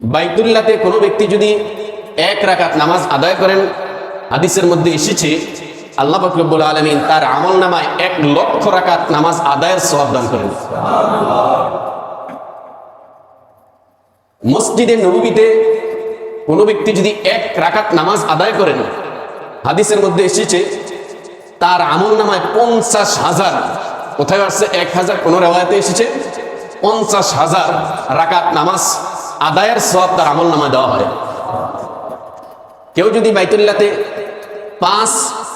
বাইতুল্লাতে কোনো ব্যক্তি যদি এক রাকাত নামাজ আদায় করেন, হাদিসের মধ্যে এসেছে, আল্লাহ ফকরবুল আলমিন তার আমল নামায় এক লক্ষ রাকাত নামাজ আদায়ের সব দান করেন। মসজিদে নবীতে কোনো ব্যক্তি যদি এক রাকাত নামাজ আদায় করেন, হাদিসের মধ্যে এসেছে, তার আমল নামায় পঞ্চাশ হাজার, কোথায় আসছে? এক হাজার, কোনো রেওয়ায়তে এসেছে, পঞ্চাশ হাজার রাকাত নামাজ আদায়ের সব তার আমল নামায় দেওয়া হয়। কেউ যদি বাইতুল্লাতে পাঁচ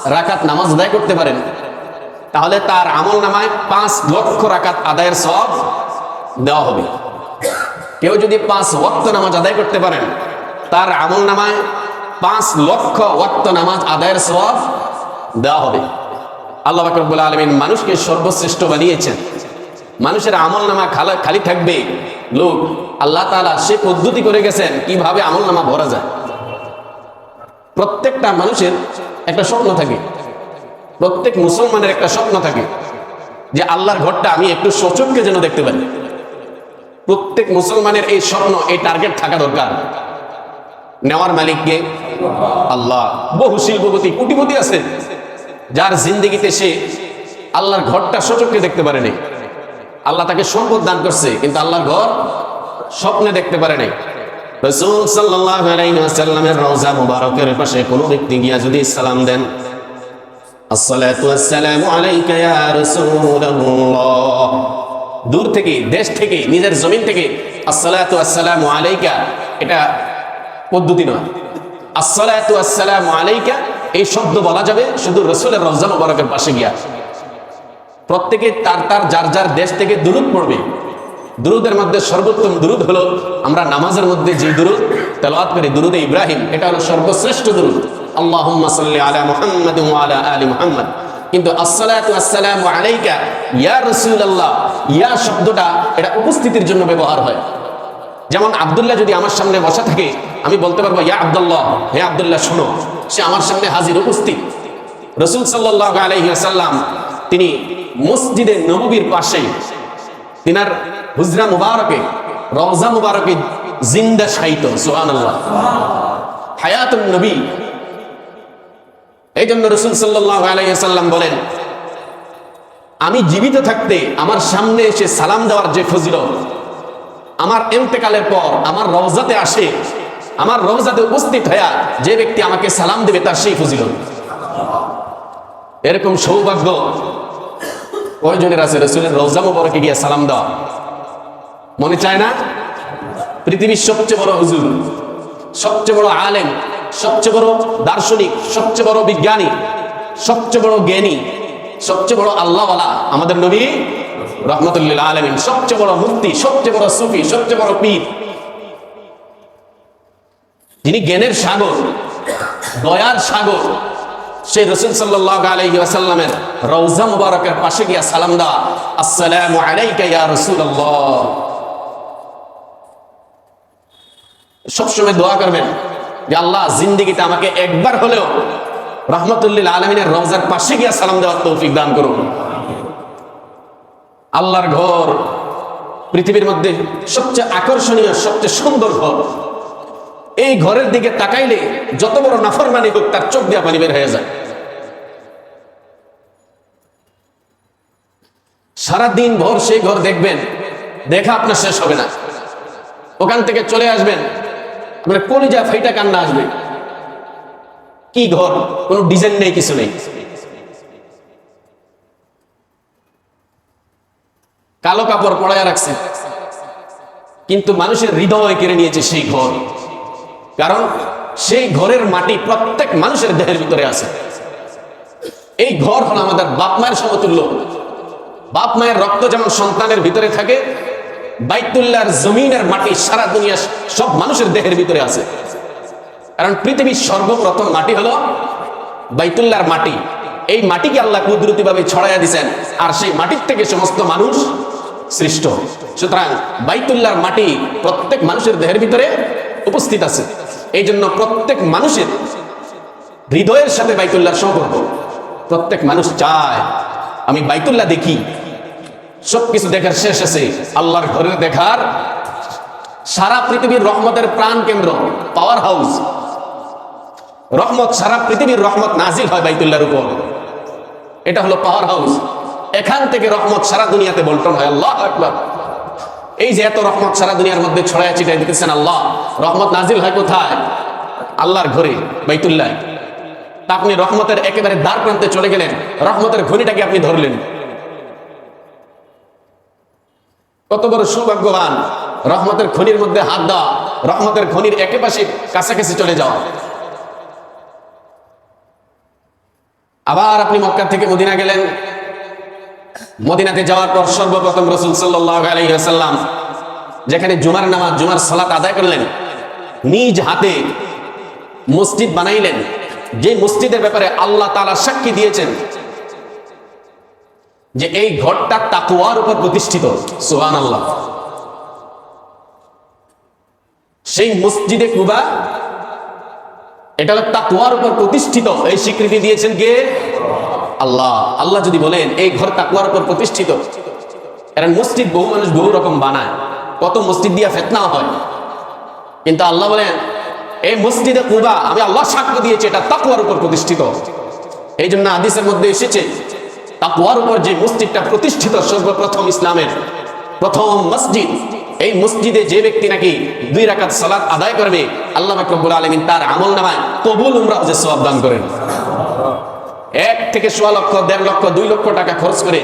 রাকাত নামাজ আদায় করতে পারেন, তাহলে তার আমল নামায় পাঁচ লক্ষ রাকাত আদায়ের সব দেওয়া হবে। কেউ যদি পাঁচ ওয়াক্ত নামাজ আদায় করতে পারেন, তার আমল নামায় পাঁচ লক্ষ ওয়াক্ত নামাজ আদায়ের সব দেওয়া হবে। আল্লাহ বাকরবুল আলমিন মানুষকে সর্বশ্রেষ্ঠ বানিয়েছেন। মানুষের আমল নামা খালা খালি থাকবে। লোক, আল্লাহ তালা সে পদ্ধতি করে গেছেন, কীভাবে আমল নামা ভরা যায়? প্রত্যেকটা মানুষের একটা স্বপ্ন থাকে। প্রত্যেক মুসলমানের একটা স্বপ্ন থাকে যে আল্লাহর ঘরটা আমি একটু সচককে যেন দেখতে পারি। প্রত্যেক মুসলমানের এই স্বপ্ন, এই টার্গেট থাকা দরকার। নেওয়ার মালিককে আল্লাহ। বহু শিল্পপতি, কোটিপতি আছে, যার জিন্দগিতে সে আল্লাহর ঘরটা সচককে দেখতে পারেনি। আল্লাহ তাকে সম্পদ দান করছে, কিন্তু আল্লাহর ঘর স্বপ্নে দেখতে পারে নাই। যদি দূর থেকে, দেশ থেকে, নিজের জমিন থেকে আসসালামু আলাইকা, এটা পদ্ধতি নয়। আসসালামু আলাইকা, এই শব্দ বলা যাবে শুধু রসুলের রমজান মুবারকের পাশে গিয়া। প্রত্যেকে তার তার যার যার দেশ থেকে দুরুদ পড়বে। দুরুদের মধ্যে সর্বোত্তম দুরুদ হলো আমরা নামাজের মধ্যে যে দুরুদ, তেলাওয়াত করি, দুরুদে ইব্রাহিম। এটা হলো সর্বশ্রেষ্ঠ দুরুদ। সাল্লি আলা মুহাম্মাদ আলা আলি মুহাম্মাদ। কিন্তু আলাইকা, ইয়া ইয়া শব্দটা এটা উপস্থিতির জন্য ব্যবহার হয়। যেমন আব্দুল্লাহ যদি আমার সামনে বসা থাকে, আমি বলতে পারব, ইয়া আব্দুল্লাহ, হে আব্দুল্লাহ, শোনো। সে আমার সামনে হাজির, উপস্থিত। রসুল সাল্লাহ আলহিহাসাল্লাম তিনি মসজিদে নববীর পাশে তিনার হুজরা মুবারকে রমজা মুবারকে জিন্দা সাহিত সোহান হায়াতুন নবী। এই জন্য রসুল আলাইসাল্লাম বলেন, আমি জীবিত থাকতে আমার সামনে এসে সালাম দেওয়ার যে ফজিলত, আমার এন্তেকালের পর আমার রওজাতে আসে, আমার রওজাতে উপস্থিত হইয়া যে ব্যক্তি আমাকে সালাম দেবে তার সেই ফজিলত। এরকম সৌভাগ্য কয়জনের আছে? রসুলের রওজা মুবারকে গিয়ে সালাম দেওয়া মনে চায় না? পৃথিবীর সবচেয়ে বড় হুজুর, সবচেয়ে বড় আলেম, সবচেয়ে বড় দার্শনিক, সবচেয়ে বড় বিজ্ঞানী, সবচেয়ে বড় জ্ঞানী, সবচেয়ে বড় আল্লাহওয়ালা আমাদের নবী রহমতুল্লাহ আলমিন, সবচেয়ে বড় মুক্তি সবচেয়ে বড় সুফি, সবচেয়ে বড় পীর। যিনি জ্ঞানের সাগর, দয়ার সাগর সেই রসুল সাল্লাহ আলহি আসাল্লামের রৌজা মুবারকের পাশে গিয়া সালাম দা আসসালামু আলাইকা সবসময় দোয়া করবেন যে আল্লাহ জিন্দিগিতে আমাকে একবার হলেও রহমতুল্লিল আলমিনের রওজার পাশে গিয়া সালাম দেওয়ার তৌফিক দান করুন। আল্লাহর ঘর পৃথিবীর মধ্যে সবচেয়ে আকর্ষণীয়, সবচেয়ে সুন্দর ঘর এই ঘরের দিকে তাকাইলে যত বড় নাফরমানি হোক, তার চোখ দিয়া পানি বের হয়ে যায়। সারাদিন ভর সেই ঘর দেখবেন, দেখা আপনার শেষ হবে না। ওখান থেকে চলে আসবেন মানে কলিজা ফাইটা কান্না আসবে। কি ঘর? কোনো ডিজাইন নেই, কিছু নেই। কালো কাপড় পড়ায় রাখছে। কিন্তু মানুষের হৃদয় কেড়ে নিয়েছে সেই ঘর। কারণ সেই ঘরের মাটি প্রত্যেক মানুষের দেহের ভিতরে আছে। এই ঘর হলো আমাদের বাপ মায়ের সমতুল্য। বাপ মায়ের রক্ত যেমন সন্তানের ভিতরে থাকে বাইতুল্লার জমিনের মাটি সারা দুনিয়া সব মানুষের দেহের ভিতরে আছে। কারণ পৃথিবীর সর্বপ্রথম মাটি হলো বাইতুল্লার মাটি। এই মাটিকে আল্লাহ কুদরতিভাবে ছড়াইয়া দিছেন, আর সেই মাটির থেকে সমস্ত মানুষ সৃষ্ট। সুতরাং বাইতুল্লার মাটি প্রত্যেক মানুষের দেহের ভিতরে উপস্থিত আছে। এই জন্য প্রত্যেক মানুষের হৃদয়ের সাথে বাইতুল্লাহর সম্পর্ক। প্রত্যেক মানুষ চায়, আমি বাইতুল্লাহ দেখি। সবকিছু দেখার শেষ আছে, আল্লাহর ঘরের দেখার। সারা পৃথিবীর রহমতের প্রাণ কেন্দ্র পাওয়ার হাউস রহমত, সারা পৃথিবীর রহমত নাজিল হয় বাইতুল্লাহর উপর। এটা হলো পাওয়ার হাউস এখান থেকে রহমত সারা দুনিয়াতে বন্টন হয়, আল্লাহ আকবার। এই যে এত রহমত সারা দুনিয়ার মধ্যে ছড়ায় ছিটাই দিতেছেন আল্লাহ, রহমত নাজিল হয় কোথায়? আল্লাহর ঘরে, বাইতুল্লাহ। তা আপনি রহমতের একেবারে দ্বার প্রান্তে চলে গেলেন, রহমতের ঘড়িটাকে আপনি ধরলেন। কত বড় সৌভাগ্যবান, রহমতের খনির মধ্যে হাত দেওয়া রহমতের খনির একে একেপাশে কাছাকাছি চলে যাওয়া আবার আপনি মক্কা থেকে মদিনা গেলেন মদিনাতে যাওয়ার পর সর্বপ্রথম রসুল সাল্লাম যেখানে জুমার নামাজ, জুমার সালাত আদায় করলেন, নিজ হাতে মসজিদ বানাইলেন। যে মসজিদের ব্যাপারে আল্লাহ তালা সাক্ষী দিয়েছেন যে এই ঘরটা তাকুয়ার উপর প্রতিষ্ঠিত। সুহান আল্লাহ সেই মসজিদে কুবা, এটা তাকুয়ার উপর প্রতিষ্ঠিত। এই স্বীকৃতি দিয়েছেন কে? আল্লাহ আল্লাহ যদি বলেন, এই ঘর তাকুয়ার উপর প্রতিষ্ঠিত। এর মসজিদ বহু মানুষ বহু রকম বানায়। কত মসজিদ দিয়া ফেতনা হয়। কিন্তু আল্লাহ বলেন, এই মসজিদে কুবা, আমি আল্লাহ সাক্ষ্য দিয়েছি, এটা তাকুয়ার উপর প্রতিষ্ঠিত। এই জন্য আদিসের মধ্যে এসেছে তাকুয়ার উপর যে মসজিদটা প্রতিষ্ঠিত, সর্বপ্রথম ইসলামের প্রথম মসজিদ। এই মসজিদে যে ব্যক্তি নাকি দুই রাকাত সালাত আদায় করবে, আল্লাহ রব্বুল আলমিন তার আমল নামায় কবুল, উমরা হজে সওয়াব দান করেন। থেকে সোয়া লক্ষ, দেড় লক্ষ, দুই লক্ষ টাকা খরচ করে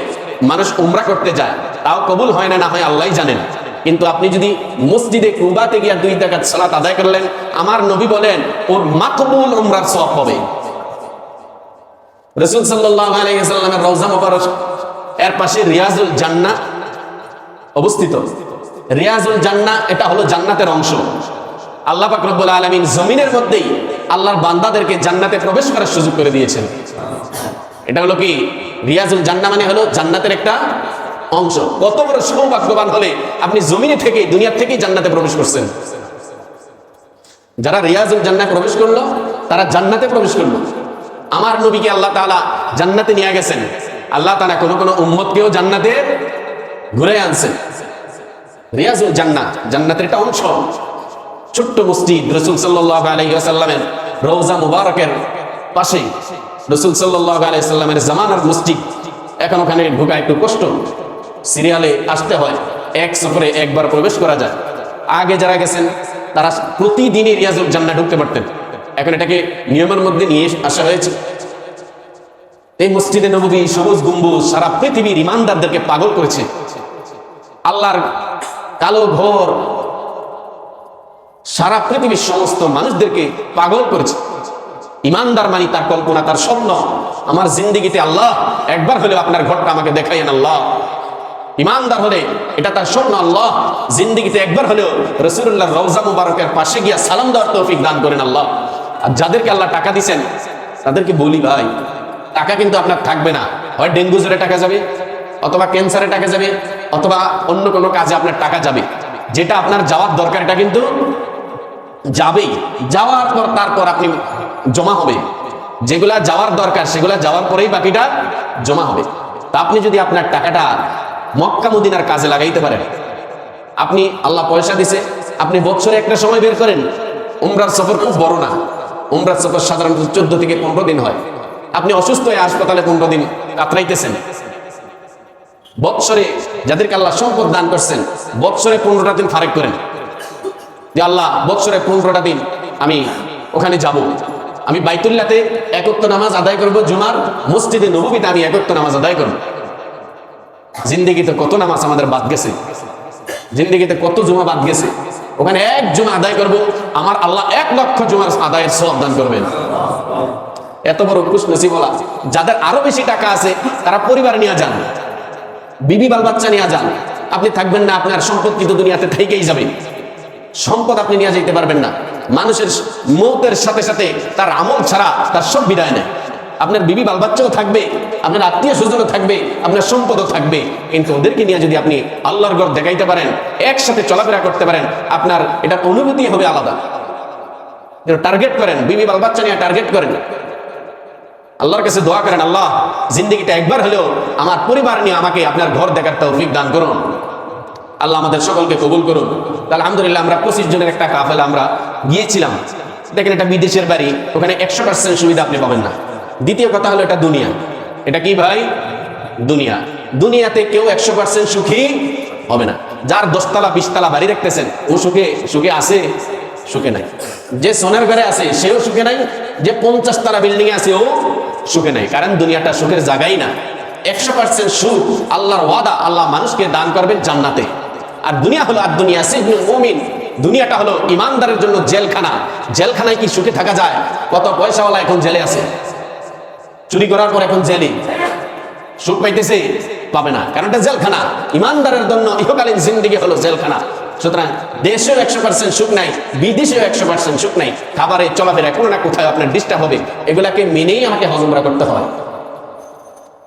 মানুষ উমরা করতে যায়, তাও কবুল হয় না না হয় আল্লাহ জানেন। কিন্তু আপনি যদি মসজিদে কুবাতে গিয়া দুই টাকা সালাত আদায় করলেন, আমার নবী বলেন, ওর মাকবুল উমরার সব হবে। রসুল সাল্লাহ আলাইসাল্লামের রওজা এর পাশে রিয়াজুল জান্না অবস্থিত। রিয়াজুল জান্না, এটা হলো জান্নাতের অংশ। আল্লাহ পাক রব্বুল আলামিন জমিনের মধ্যেই আল্লাহর বান্দাদেরকে জান্নাতে প্রবেশ করার সুযোগ করে দিয়েছেন। এটা হলো কি? রিয়াজুল জান্না মানে হলো জান্নাতের একটা অংশ। কত বড় সৌভাগ্যবান হলে আপনি জমিনে থেকে দুনিয়া থেকেই জান্নাতে প্রবেশ করছেন। যারা রিয়াজুল জান্নায় প্রবেশ করল, তারা জান্নাতে প্রবেশ করল। আমার নবীকে আল্লাহ তাআলা জান্নাতে নিয়ে গেছেন। আল্লাহ তাআলা কোনো কোনো উম্মতকেও জান্নাতে ঘুরে আনছেন। রিয়াজুল জান্নাত জান্নাতের একটা অংশ। ছোট্ট মসজিদ রসুল সাল্লাহ আলাইসাল্লামের রওজা মুবারকের পাশে রসুল সাল্লাহ জামানার মসজিদ। এখন ওখানে ঢোকা একটু কষ্ট। সিরিয়ালে আসতে হয়, এক সফরে একবার প্রবেশ করা যায়। আগে যারা গেছেন, তারা প্রতিদিনই রিয়াজুল জান্না ঢুকতে পারতেন। এখন এটাকে নিয়মের মধ্যে নিয়ে আসা হয়েছে। এই মসজিদে নবী সবুজ গম্বুজ সারা পৃথিবীর ইমানদারদেরকে পাগল করেছে। আল্লাহর কালো ঘর সারা পৃথিবীর সমস্ত মানুষদেরকে পাগল করেছে। ইমানদার মানি তার কল্পনা, তার স্বপ্ন। আমার জিন্দিগিতে আল্লাহ একবার হলেও আপনার ঘরটা আমাকে দেখাইয়েন আল্লাহ। ইমানদার হলে এটা তার স্বপ্ন আল্লাহ। জিন্দিগিতে একবার হলেও রসুল্লাহ রওজা মুবারকের পাশে গিয়া সালাম দেওয়ার তৌফিক দান করেন আল্লাহ। আর যাদেরকে আল্লাহ টাকা দিচ্ছেন তাদেরকে বলি ভাই, টাকা কিন্তু আপনার থাকবে না। হয় ডেঙ্গু জ্বরে টাকা যাবে, অথবা ক্যান্সারে টাকা যাবে, অথবা অন্য কোনো কাজে আপনার টাকা যাবে। যেটা আপনার যাওয়ার দরকার এটা কিন্তু যাবেই। যাওয়ার পর তারপর আপনি জমা হবে। যেগুলা যাওয়ার দরকার, সেগুলা যাওয়ার পরেই বাকিটা জমা হবে। তা আপনি যদি আপনার টাকাটা মক্কা মদিনার কাজে লাগাইতে পারেন, আপনি আল্লাহ পয়সা দিছে, আপনি বছরে একটা সময় বের করেন, উমরার সফর খুব বড় না। উমরার সফর সাধারণত চোদ্দ থেকে পনেরো দিন হয়। আপনি অসুস্থ হয়ে হাসপাতালে পনেরো দিন কাতরাইতেছেন। বৎসরে যাদেরকে আল্লাহ সম্পদ দান করছেন, বৎসরে পনেরোটা দিন ফারেক করেন। যে আল্লাহ, বৎসরে পনেরোটা দিন আমি ওখানে যাব। আমি বাইতুল্লাতে একত্র নামাজ আদায় করব, জুমার মসজিদে নবীতে আমি একত্র নামাজ আদায় করব। জিন্দিগিতে কত নামাজ আমাদের বাদ গেছে? জিন্দিগিতে কত জুমা বাদ গেছে? ওখানে এক জুমা আদায় করব, আমার আল্লাহ এক লক্ষ জুমার আদায়ের সব দান করবেন। এত বড় খুশ নসিবলা যাদের আরও বেশি টাকা আছে, তারা পরিবার নিয়ে যান। বিবি বাল বাচ্চা নিয়ে যান। আপনি থাকবেন না, আপনার সম্পদ কিন্তু দুনিয়াতে থেকেই যাবে। সম্পদ আপনি নিয়ে যেতে পারবেন না। মানুষের মৌতের সাথে সাথে তার আমল ছাড়া তার সব বিদায় নেয়। আপনার বিবি বাল বাচ্চাও থাকবে, আপনার আত্মীয় স্বজনও থাকবে, আপনার সম্পদও থাকবে। কিন্তু ওদেরকে নিয়ে যদি আপনি আল্লাহর ঘর দেখাইতে পারেন, একসাথে চলাফেরা করতে পারেন, আপনার এটা অনুভূতি হবে আলাদা। টার্গেট করেন, বিবি বাল বাচ্চা নিয়ে টার্গেট করেন। আল্লাহর কাছে দোয়া করেন, আল্লাহ, জিন্দিগিটা একবার হলেও আমার পরিবার নিয়ে আমাকে আপনার ঘর দেখার তৌফিক দান করুন। আল্লাহ আমাদের সকলকে কবুল করুন তাহলে আলহামদুলিল্লাহ আমরা পঁচিশ জনের একটা কাফেলা আমরা গিয়েছিলাম। দেখেন এটা বিদেশের বাড়ি, ওখানে একশো পার্সেন্ট সুবিধা আপনি পাবেন না। দ্বিতীয় কথা হলো এটা দুনিয়া। এটা কি ভাই? দুনিয়া। দুনিয়াতে কেউ একশো পার্সেন্ট সুখী হবে না। যার দশতলা, বিশতলা বাড়ি রাখতেছেন ও সুখে সুখে আছে, সুখে নাই। যে সোনার ঘরে আছে, সেও সুখে নাই। যে পঞ্চাশ তলা বিল্ডিং এ আছে, ও সুখে নাই। কারণ দুনিয়াটা সুখের জায়গাই না। একশো পার্সেন্ট সুখ আল্লাহর ওয়াদা, আল্লাহ মানুষকে দান করবেন জান্নাতে। আর দুনিয়া হলো আর দুনিয়া সিজনুল মুমিন। দুনিয়াটা হলো ইমানদারের জন্য জেলখানা। জেলখানায় কি সুখে থাকা যায়? কত পয়সাওয়ালা এখন জেলে আছে? চুরি করার পর এখন জেলে। সুখ পাইতেছে? পাবে না। কারণ এটা জেলখানা। ইমানদারের জন্য ইহকালীন জিন্দিগি হলো জেলখানা। সুতরাং দেশেও একশো পার্সেন্ট সুখ নাই, বিদেশেও একশো পার্সেন্ট সুখ নাই। খাবারে, চলাফেরা, কোনো না কোথায় আপনার ডিস্টার্ব হবে। এগুলাকে মেনেই আমাকে হজমরা করতে হয়।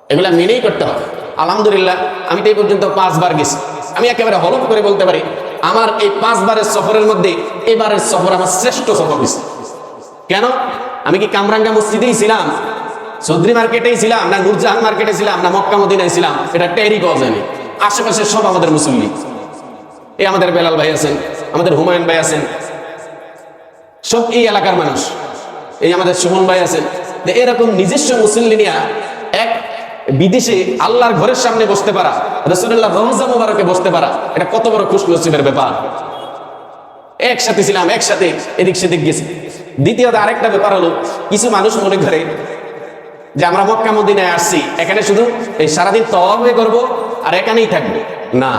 এগুলা মেনেই করতে হবে আলহামদুলিল্লাহ, আমি তো এই পর্যন্ত পাঁচবার গেছি। আমি একেবারে হলফ করে বলতে পারি, আমার এই পাঁচবারের সফরের মধ্যে এবারের সফর আমার শ্রেষ্ঠ সফর কেন? আমি কি কামরাঙ্গা মসজিদেই ছিলাম? চৌধুরী মার্কেটেই ছিলাম? না নুরজাহান মার্কেটে ছিলাম? না মক্কা মদিনায় ছিলাম? এটা টেরি পাওয়া যায়নি। আশেপাশে সব আমাদের মুসল্লি। এই আমাদের বেলাল ভাই আছেন, আমাদের হুমায়ুন ভাই আছেন। সব এই এলাকার মানুষ। এই আমাদের সুমন ভাই আছেন। এরকম নিজস্ব মুসল্লি নিয়ে এক বিদেশে আল্লাহর ঘরের সামনে বসতে পারা রসুল্লাহ রমজা মুবারকে বসতে পারা, এটা কত বড় খুশ নসিবের ব্যাপার। একসাথে ছিলাম, একসাথে এদিক সেদিক গেছি। দ্বিতীয়ত আরেকটা ব্যাপার হলো, কিছু মানুষ মনে করে যে আমরা মক্কা মদিনায় আসছি, এখানে শুধু এই সারাদিন তবে করব আর এখানেই থাকব। না,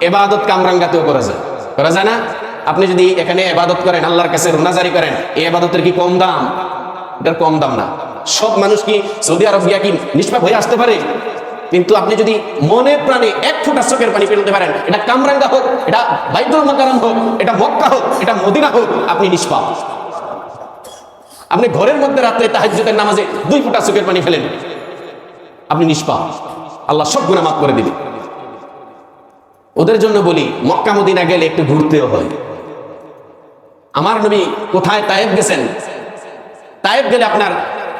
এবাদত কামরাঙ্গাতেও করা যায়। করা যায় না? আপনি যদি এখানে এবাদত করেন, আল্লাহর কাছে রোনাজারি করেন, এই এবাদতের কি কম দাম? এটার কম দাম না। সব মানুষ কি সৌদি আরব গিয়া কি নিষ্পাপ হয়ে আসতে পারে? কিন্তু আপনি যদি মনে প্রাণে এক ফোঁটা চোখের পানি ফেলতে পারেন, এটা কামরাঙ্গা হোক, এটা বাইতুল মাকারাম হোক, এটা মক্কা হোক, এটা মদিনা হোক, আপনি নিষ্পাপ। আপনি ঘরের মধ্যে রাত্রে তাহাজ্জুদের নামাজে দুই ফোঁটা চোখের পানি ফেলেন, আপনি নিষ্পাপ। আল্লাহ সব গুণা মাফ করে দিবে। ওদের জন্য বলি, মক্কা মদিনা গেলে একটু ঘুরতেও হয়। আমার নবী কোথায় তায়েব গেছেন? তায়েব গেলে আপনার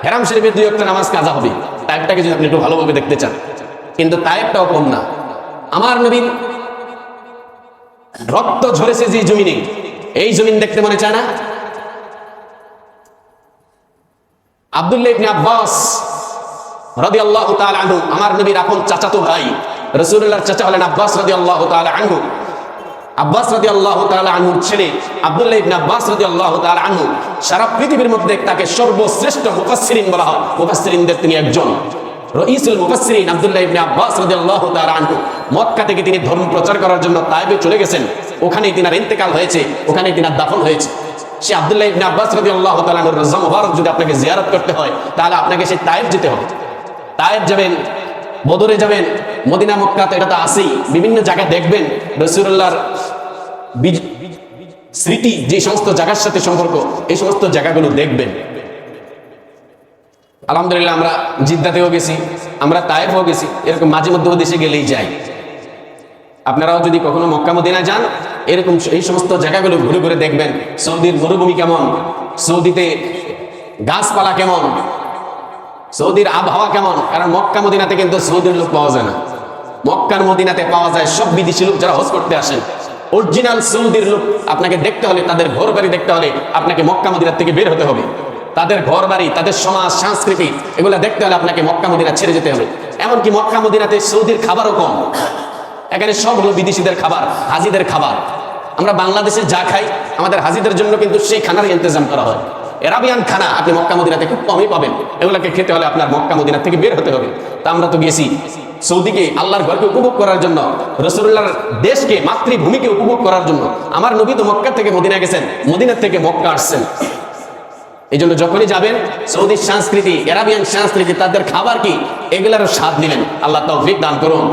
হেরাম শরীফের দুই একটা নামাজ কাজা হবে। তায়েবটাকে যদি আপনি একটু ভালোভাবে দেখতে চান। কিন্তু তায়েবটাও কম না। আমার নবীর রক্ত ঝরেছে যে জমিনে, এই জমিন দেখতে মনে চায় না? আব্দুল্লাহ আব্বাস রাদিয়াল্লাহু তাআলা আমার নবীর আপন চাচাতো ভাই, রাসূলুল্লাহর চাচা হলেন আব্বাস রাদিয়াল্লাহু তাআলা আনহু। আব্বাস রাদিয়াল্লাহু তাআলা আনহুর ছেলে আব্দুল্লাহ ইবনে আব্বাস রাদিয়াল্লাহু তাআলা আনহু সারা পৃথিবীর মধ্যে তাকে সর্বশ্রেষ্ঠ মুফাসসিরিন বলা হয়। মুফাসসিরিনদের তিনি একজন। রইসুল মুফাসসিরিন আব্দুল্লাহ ইবনে আব্বাস রাদিয়াল্লাহু তাআলা আনহু। মক্কা থেকে তিনি ধর্ম প্রচার করার জন্য তায়েবে চলে গেছেন। ওখানেই তিনার ইন্তেকাল হয়েছে, ওখানেই তিনার দাফন হয়েছে। সে আব্দুল্লাহ ইবনে আব্বাস রাদিয়াল্লাহু তাআলা আনহুর রওজা মুবারক যদি আপনাকে জিয়ারত করতে হয়, তাহলে আপনাকে সেই তায়েব যেতে হবে। তায়েব যাবেন বদরে যাবেন, মদিনা, মক্কাতে, এটা তো আছেই। বিভিন্ন জায়গায় দেখবেন রসুল্লাহর স্মৃতি, যে সমস্ত জায়গার সাথে সম্পর্ক, এই সমস্ত জায়গাগুলো দেখবেন। আলহামদুলিল্লাহ, আমরা জিদ্দাতেও গেছি, আমরা তায়েফও গেছি, এরকম মাঝে মধ্যে দেশে গেলেই যাই আপনারাও যদি কখনো মক্কা, মদিনা যান, এরকম এই সমস্ত জায়গাগুলো ঘুরে ঘুরে দেখবেন, সৌদির মরুভূমি কেমন, সৌদিতে গাছপালা কেমন সৌদির আবহাওয়া কেমন? কারণ মক্কা মদিনাতে কিন্তু সৌদির লোক পাওয়া যায় না। মক্কার মদিনাতে পাওয়া যায় সব বিদেশি লোক যারা হজ করতে আসেন। অরিজিনাল সৌদির লোক আপনাকে দেখতে হলে, তাদের ঘর বাড়ি দেখতে হলে আপনাকে মক্কা মদিনার থেকে বের হতে হবে। তাদের ঘর বাড়ি তাদের সমাজ, সংস্কৃতি, এগুলো দেখতে হলে আপনাকে মক্কা মদিনা ছেড়ে যেতে হবে। এমনকি মক্কা মদিনাতে সৌদির খাবারও কম। এখানে সব হলো বিদেশিদের খাবার, হাজিদের খাবার। আমরা বাংলাদেশে যা খাই, আমাদের হাজিদের জন্য কিন্তু সেই খানার ইন্তজাম করা হয়। এরাবিয়ান খানা আপনি মক্কা মদিনাতে খুব কমই পাবেন। এগুলোকে খেতে হলে আপনার মক্কা মদিনা থেকে বের হতে হবে। তা আমরা তো গেছি সৌদিকে আল্লাহর ঘরকে উপভোগ করার জন্য রসুল্লাহর দেশকে, মাতৃভূমিকে উপভোগ করার জন্য। আমার নবী তো মক্কা থেকে মদিনা গেছেন মদিনার থেকে মক্কা আসছেন। এই জন্য যখনই যাবেন সৌদির সংস্কৃতি, এরাবিয়ান সংস্কৃতি, তাদের খাবার কি? এগুলারও স্বাদ নিলেন আল্লাহ তৌফিক দান করুন।